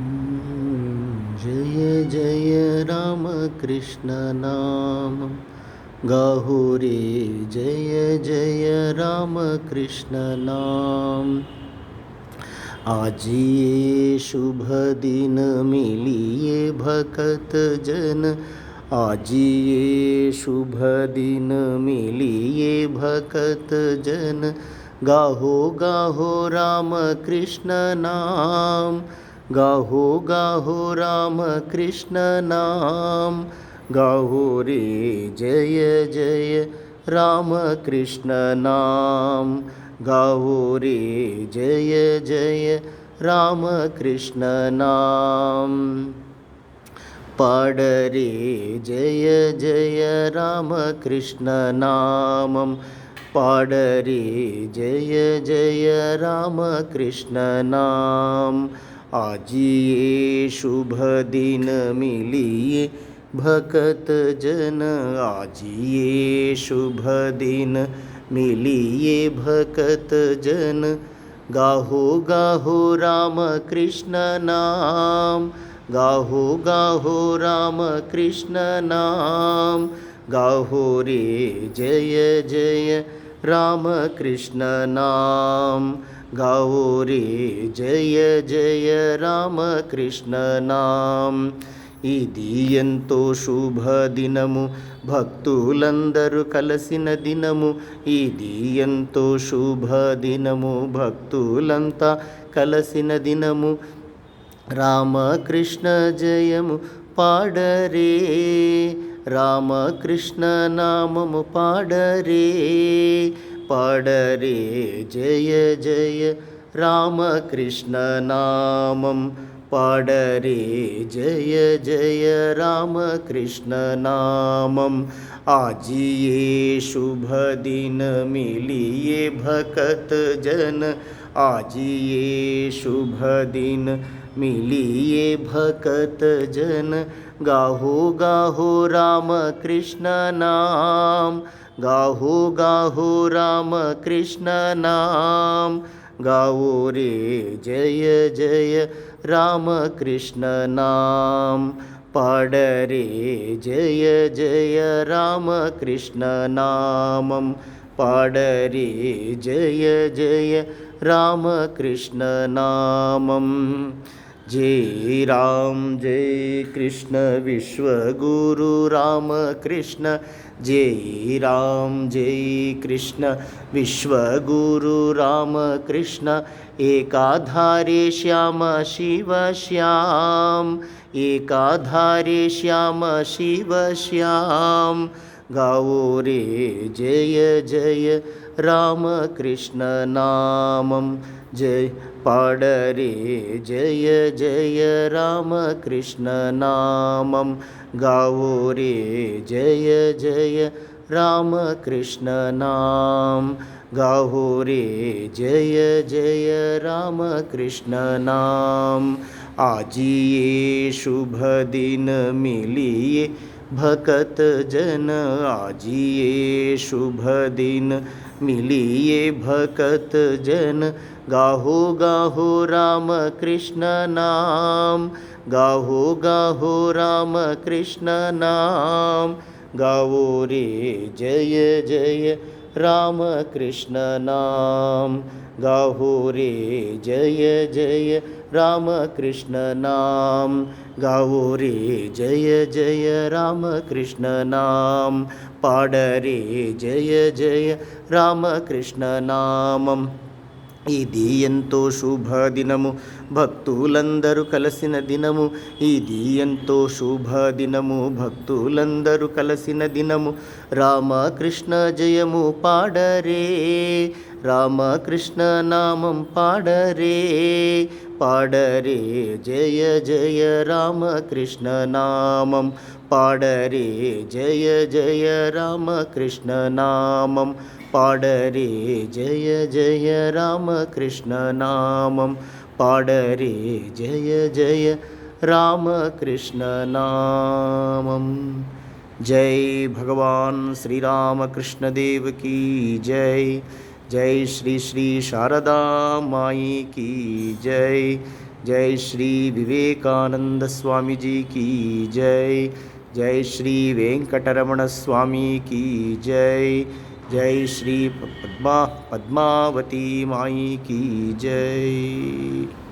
जय जय रामकृष्ण नाम। गाहो रे, जय जय रामकृष्ण नाम। आज ये शुभ दिन मिलिए भक्त जन। आज ये शुभ दिन मिलिए भक्त जन। गाहो गाहो राम कृष्ण नाम। गाहो गाहो राम कृष्ण नाम गाहो रे जय जय राम कृष्ण नाम गाहो रे जय जय राम कृष्ण नाम पाडरे जय जय राम पाडरे। जय जय राम कृष्ण नाम। आज ये शुभ दिन मिलिए भकत जन। आज ये शुभ दिन मिलिए भकत जन। गाहो गाहो राम कृष्ण नाम। गाहो गाहो राम कृष्ण नाम। गाहो रे जय जय राम कृष्ण नाम गाहो रे जय जय राम कृष्ण नाम ఇది ఎంతో శుభదినము భక్తులందరూ కలిసిన దినము ఇది ఎంతో శుభదినము భక్తులంతా కలిసిన దినము రామకృష్ణ జయము पाडरे रामकृष्णनामं पाडरे पाडरे जय जय रामकृष्णनामं पाडरे जय जय रामकृष्णनामम् आजिये शुभदिन मिलिये भकत जन आजिये शुभदिन मिलिए भकत जन। गाहो गाहो राम कृष्ण नाम। गाहो गाहो राम कृष्ण नाम। गाओ रे जय जय राम कृष्ण नाम। पाडरे जय जय राम कृष्ण नामं। पाडरे जय जय राम कृष्ण नामम् जय राम, जय कृष्ण विश्वगुरु राम कृष्ण। जय राम, जय कृष्ण विश्वगुरु राम कृष्ण। एकाधारे श्याम शिव श्याम, एकाधारे श्याम शिव श्याम। गाओ रे जय जय राम कृष्ण नामं। जय पाडरे जय जय राम कृष्ण नामं। गाओ रे जय जय राम कृष्ण नाम। गाहो रे जय जय राम कृष्ण नाम। आज ये शुभ दिन मिलिए भकत जन आजिए शुभ दिन। मिलिए भकत जन, गाहो गाहो राम कृष्ण नाम। गाहो गाहो राम कृष्ण नाम। गाओ रे जय जय। राम कृष्ण नाम गाहो रे जय जय राम कृष्ण नाम गाओ रे जय जय राम कृष्ण नाम पाडरे जय जय राम कृष्ण नामं ఇది ఎంతో శుభదినము భక్తులందరూ కలిసిన దినము. ఇది ఎంతో శుభదినము భక్తులందరూ కలిసిన దినము. రామకృష్ణ జయము పాడరే రామకృష్ణ నామం పాడరే. పాడరే జయ జయ రామకృష్ణ నామం. पाडरे जय जय रामकृष्णनामं पाडरे जय जय रामकृष्णनामं पाडरे जय जय रामकृष्णनामं जय भगवान् श्रीरामकृष्णदेव की जय जय श्री श्री शारदा माई की जय जय श्री विवेकानन्दस्वामीजी की जय जय श्री वेंकटरमण स्वामी की जय जय श्री पद्मा पद्मावती माई की जय।